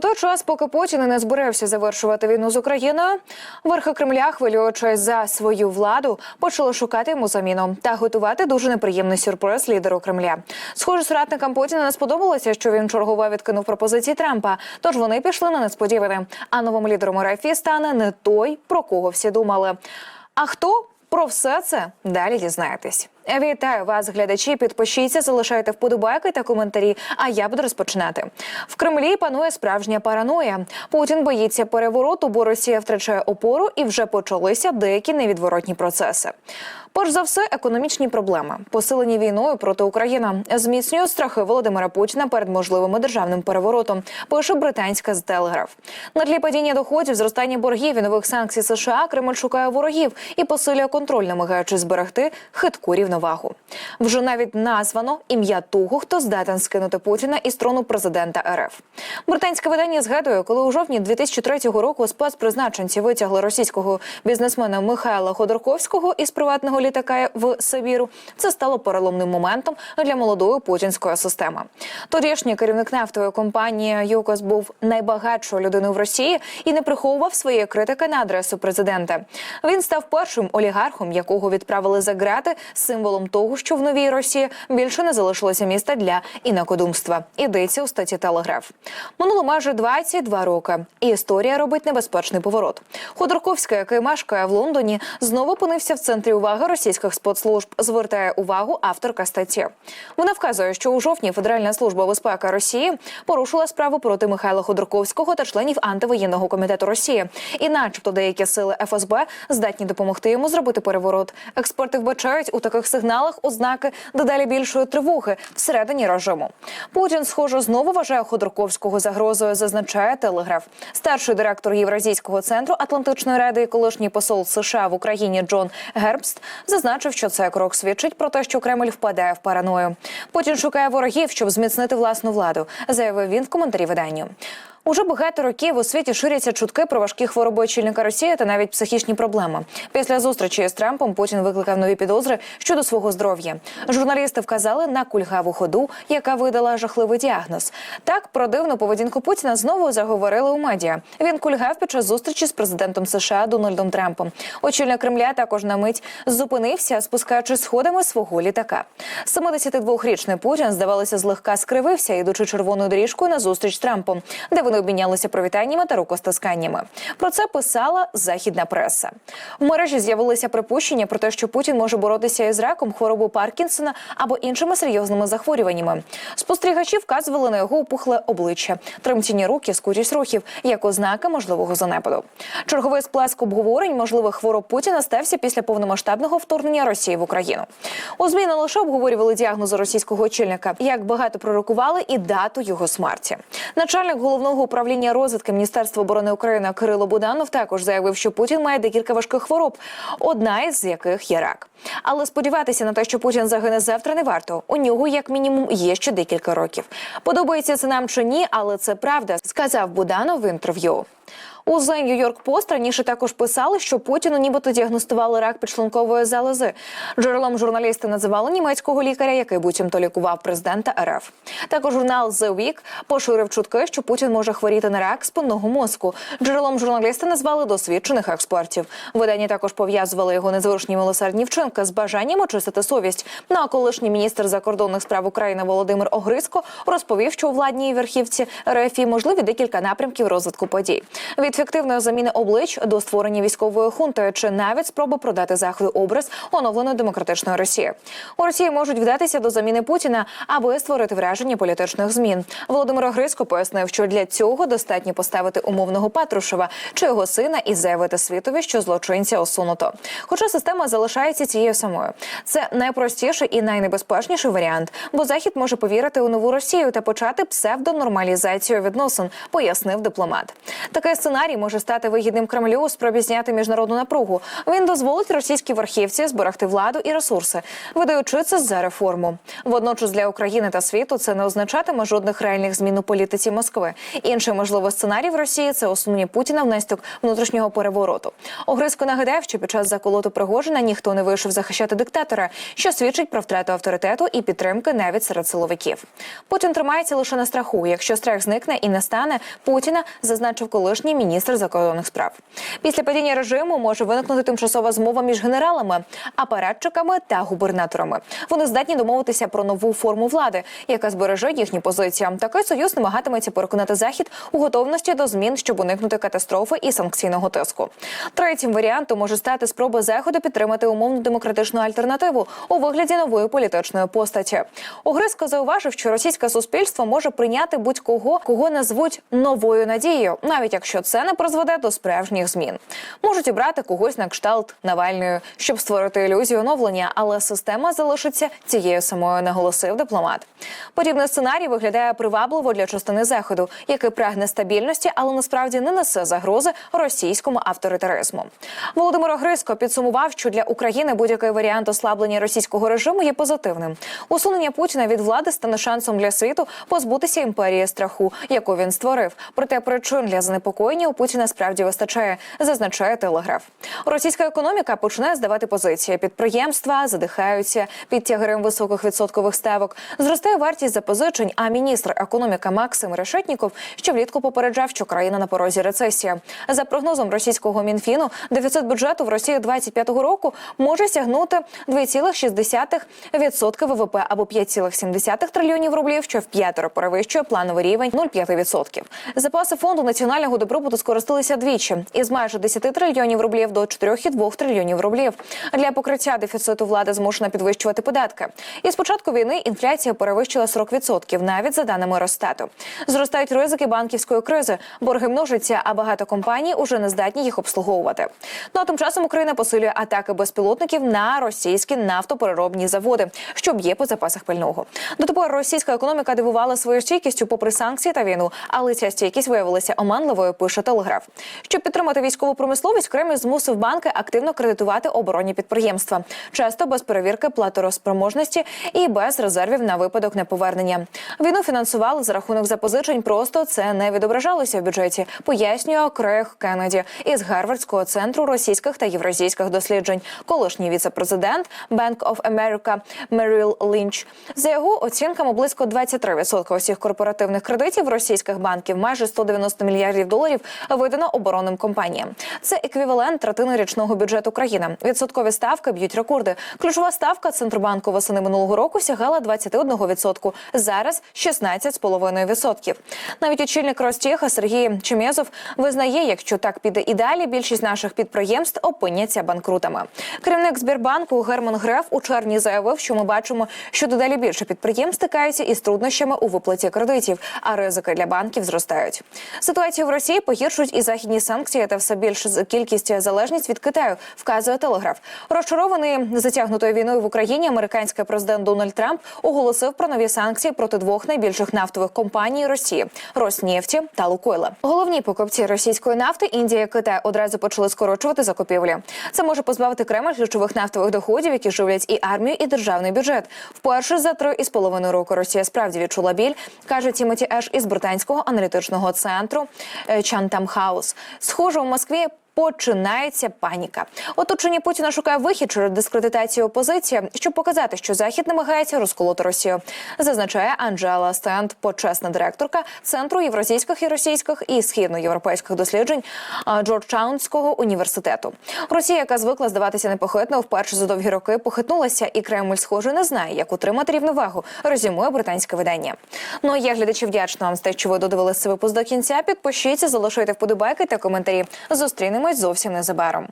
Той час, поки Путін не збирався завершувати війну з Україною, верхи Кремля, хвилюючись за свою владу, почали шукати йому заміну та готувати дуже неприємний сюрприз лідеру Кремля. Схоже, соратникам Путіна не сподобалося, що він чергово відкинув пропозиції Трампа. Тож вони пішли на несподіване. А новим лідером РФ стане не той, про кого всі думали. А хто? Про все це далі дізнаєтесь. Вітаю вас, глядачі. Підпишіться, залишайте вподобайки та коментарі. А я буду розпочинати. В Кремлі панує справжня параноя. Путін боїться перевороту, бо Росія втрачає опору і вже почалися деякі невідворотні процеси. Перш за все, економічні проблеми, посилені війною проти України, зміцнюють страхи Володимира Путіна перед можливим державним переворотом. Пише британська з Телеграф. На тлі падіння доходів, зростання боргів і нових санкцій США Кремль шукає ворогів і посилює контроль, намагаючись зберегти хитку рівновагу. Вже навіть названо ім'я того, хто здатен скинути Путіна із трону президента РФ. Британське видання згадує, коли у жовтні 2003 року спецпризначенці витягли російського бізнесмена Михайла Ходорковського із приватного літака в Сибіру. Це стало переломним моментом для молодої путінської системи. Тодішній керівник нафтової компанії ЮКОС був найбагатшою людиною в Росії і не приховував своєї критики на адресу президента. Він став першим олігархом, якого відправили за грати символом того, що в новій Росії більше не залишилося міста для інакодумства. Ідеться у статті Телеграф. Минуло майже 22 роки, і історія робить небезпечний поворот. Ходорковська, який мешкає в Лондоні, знову опинився в центрі уваги російських спецслужб. Звертає увагу авторка статті. Вона вказує, що у жовтні Федеральна служба безпеки Росії порушила справу проти Михайла Ходорковського та членів антивоєнного комітету Росії, і, начебто, деякі сили ФСБ здатні допомогти йому зробити переворот. Експерти вбачають у таких сигналах ознаки дедалі більшої тривоги всередині режиму. Путін, схоже, знову вважає Ходорковського загрозою, зазначає Телеграф. Старший директор Євразійського центру Атлантичної ради і колишній посол США в Україні Джон Гербст зазначив, що це крок свідчить про те, що Кремль впадає в параною. Путін шукає ворогів, щоб зміцнити власну владу, заявив він в коментарі виданню. Уже багато років у світі ширяться чутки про важкі хвороби очільника Росії та навіть психічні проблеми. Після зустрічі з Трампом Путін викликав нові підозри щодо свого здоров'я. Журналісти вказали на кульгаву ходу, яка видала жахливий діагноз. Так про дивну поведінку Путіна знову заговорили у медіа. Він кульгав під час зустрічі з президентом США Дональдом Трампом. Очільник Кремля також на мить зупинився, спускаючи сходами свого літака. 72-річний Путін здавалося злегка скривився, ідучи червоною доріжкою на зустріч Трампом, де вони обмінялися привітаннями та рукостисканнями. Про це писала західна преса. В мережі з'явилися припущення про те, що Путін може боротися із раком, хворобою Паркінсона або іншими серйозними захворюваннями. Спостерігачі вказували на його опухле обличчя, тремтіння руки, скутість рухів як ознаки можливого занепаду. Черговий сплеск обговорень можливих хвороб Путіна стався після повномасштабного вторгнення Росії в Україну. У ЗМІ не лише обговорювали діагнози російського очільника, як багато пророкували і дату його смерті. Начальник головного управління розвідки Міністерства оборони України Кирило Буданов також заявив, що Путін має декілька важких хвороб, одна із яких є рак. Але сподіватися на те, що Путін загине завтра, не варто. У нього, як мінімум, є ще декілька років. Подобається це нам чи ні, але це правда, сказав Буданов в інтерв'ю. У The New York Post раніше також писали, що Путіну нібито діагностували рак підшлункової залози. Джерелом журналісти називали німецького лікаря, який буцімто лікував президента РФ. Також журнал The Week поширив чутки, що Путін може хворіти на рак спинного мозку. Джерелом журналісти назвали досвідчених експертів. Видання також пов'язували його незворушні милосердні вчинки з бажанням очистити совість. Ну а колишній міністр закордонних справ України Володимир Огриско розповів, що у владній верхівці РФ можливі декілька напрямків розвитку подій. Фіктивної заміни облич до створення військової хунти чи навіть спроби продати заходу образ оновленої демократичної Росії. У Росії можуть вдатися до заміни Путіна, аби створити враження політичних змін. Володимир Грицько пояснив, що для цього достатньо поставити умовного Патрушева чи його сина і заявити світові, що злочинця усунуто. Хоча система залишається цією самою. Це найпростіший і найнебезпечніший варіант, бо захід може повірити у нову Росію та почати псевдонормалізацію відносин, пояснив дипломат. Такий сценарій сценарій може стати вигідним Кремлю у спробі зняти міжнародну напругу. Він дозволить російській верхівці зберегти владу і ресурси, видаючи це за реформу. Водночас для України та світу це не означатиме жодних реальних змін у політиці Москви. Інший можливий сценарій в Росії це усунення Путіна внесток внутрішнього перевороту. Огризко нагадав, що під час заколоту Пригожина ніхто не вийшов захищати диктатора, що свідчить про втрату авторитету і підтримки навіть серед силовиків. Путін тримається лише на страху. Якщо страх зникне і не стане Путіна, зазначив колишній міністр закордонних справ. Після падіння режиму може виникнути тимчасова змова між генералами, апаратчиками та губернаторами. Вони здатні домовитися про нову форму влади, яка збереже їхні позиції. Такий союз намагатиметься переконати захід у готовності до змін, щоб уникнути катастрофи і санкційного тиску. Третім варіантом може стати спроба заходу підтримати умовну демократичну альтернативу у вигляді нової політичної постаті. Огризко зауважив, що російське суспільство може прийняти будь-кого, кого назвуть новою надією, навіть якщо це не призведе до справжніх змін. Можуть обрати когось на кшталт Навальної, щоб створити ілюзію оновлення, але система залишиться цією самою, наголосив дипломат. Подібний сценарій виглядає привабливо для частини заходу, який прагне стабільності, але насправді не несе загрози російському авторитаризму. Володимир Огризко підсумував, що для України будь-який варіант ослаблення російського режиму є позитивним. Усунення Путіна від влади стане шансом для світу позбутися імперії страху, яку він створив. Проте причин для занепокоєння у Путіна справді вистачає, зазначає телеграф. Російська економіка починає здавати позиції. Підприємства задихаються під тягарем високих відсоткових ставок. Зростає вартість запозичень. А міністр економіки Максим Решетніков ще влітку попереджав, що країна на порозі рецесії. За прогнозом російського мінфіну, дефіцит бюджету в Росії 25-го року може сягнути 2,6% ВВП або 5,7 трильйонів рублів, що в п'ятеро перевищує плановий рівень 0,5%. Запаси фонду національного добробуту скористалися двічі із майже 10 трильйонів рублів до 4,2 трильйонів рублів. Для покриття дефіциту влада змушена підвищувати податки. І з початку війни інфляція перевищила 40%, навіть за даними Росстату. Зростають ризики банківської кризи, борги множаться, а багато компаній уже не здатні їх обслуговувати. Ну а тим часом Україна посилює атаки безпілотників на російські нафтопереробні заводи, що б'є по запасах пального. Дотепер російська економіка дивувала своєю стійкістю попри санкції та війну, але ця стійкість виявилася оманливою. Пише телеграф. Щоб підтримати військову промисловість, Кремль змусив банки активно кредитувати оборонні підприємства, часто без перевірки платорозпроможності і без резервів на випадок неповернення. Війну фінансували за рахунок запозичень. Просто це не відображалося в бюджеті. Пояснює Крейг Кеннеді із Гарвардського центру російських та євразійських досліджень, колишній віце-президент Bank of America Меріл Лінч. За його оцінками, близько 23% усіх корпоративних кредитів російських банків, майже 190 мільярдів доларів, видано оборонним компаніям. Це еквівалент третини річного бюджету країни. Відсоткові ставки б'ють рекорди. Ключова ставка Центробанку восени минулого року сягала 21%. Зараз 16,5%. Навіть очільник Ростіха Сергій Чемєзов визнає, якщо так піде і далі, більшість наших підприємств опиняться банкрутами. Керівник Збірбанку Герман Греф у червні заявив, що ми бачимо, що дедалі більше підприємств стикаються із труднощами у виплаті кредитів, а ризики для банків зростають. Ситуацію в Росії погіршують і західні санкції та все більше кількість залежність від Китаю, вказує телеграф. Розчарований затягнутою війною в Україні, американський президент Дональд Трамп оголосив про нові санкції проти двох найбільших нафтових компаній Росії Роснефті та Лукойла. Головні покупці російської нафти Індія і Китай одразу почали скорочувати закупівлі. Це може позбавити Кремль ключових нафтових доходів, які живлять і армію, і державний бюджет. Вперше за три із половиною року Росія справді відчула біль, каже Тімоті Еш із британського аналітичного центру е, Чантам хаос. Схоже, у Москві. Починається паніка. Оточення Путіна шукає вихід через дискредитацію опозиції, щоб показати, що захід намагається розколоти Росію. Зазначає Анджела Стенд, почесна директорка центру євразійських і російських і східноєвропейських досліджень а, Джорджтаунського університету. Росія, яка звикла здаватися непохитною, вперше за довгі роки похитнулася, і Кремль, схоже, не знає, як утримати рівновагу. Резюмує британське видання. Ну а я глядачі вдячна вам за те, що ви додивилися випуск до кінця. Підпишіться, залишайте вподобайки та коментарі. Зустрінемось зовсім незабаром.